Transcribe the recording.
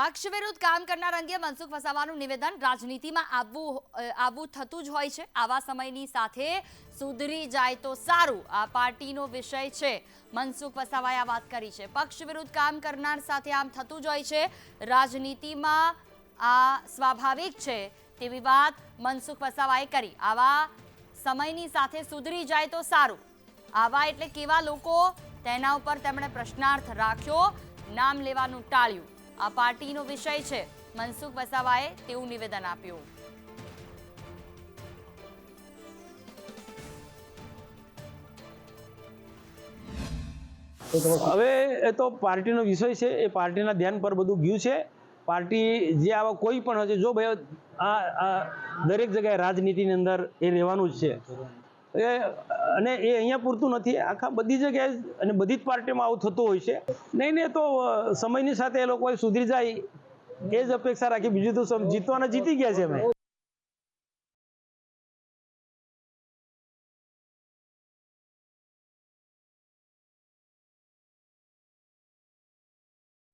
પક્ષ વિરુદ્ધ કામ કરનાર અંગે મનસુખ વસાવાનું નિવેદન રાજનીતિમાં આવવું આવવું થતું જ હોય છે. આવા સમયની સાથે સુધરી જાય તો સારું. આ પાર્ટીનો વિષય છે. મનસુખ વસાવાએ આ વાત કરી છે. પક્ષ વિરુદ્ધ કામ કરનાર સાથે આમ થતું જ હોય છે. રાજનીતિમાં આ સ્વાભાવિક છે તેવી વાત મનસુખ વસાવાએ કરી. આવા સમયની સાથે સુધરી જાય તો સારું. આવા એટલે કેવા લોકો? તેના ઉપર તેમણે પ્રશ્નાર્થ રાખ્યો. નામ લેવાનું ટાળ્યું. આ પાર્ટીનો વિષય છે. મનસુખ વસાવાએ તેવું નિવેદન આપ્યું. હવે એ તો પાર્ટીનો વિષય છે, એ પાર્ટીના ધ્યાન પર બધું ગયું છે. પાર્ટી જે આવા કોઈ પણ હશે જો ભાઈ આ દરેક જગ્યાએ રાજનીતિની અંદર એ રહેવાનું જ છે. એ, અને એ અહીંયા પૂરતું નથી. આખા બધી જગ્યાએ અને બધી જ પાર્ટીમાં આવું થતું હોય છે. નહીં ને તો સમયની સાથે એ લોકો સુધરી જાય. એ જ અપેક્ષા રાખી બીજું તો જીતવાના જીતી ગયા છે અમે.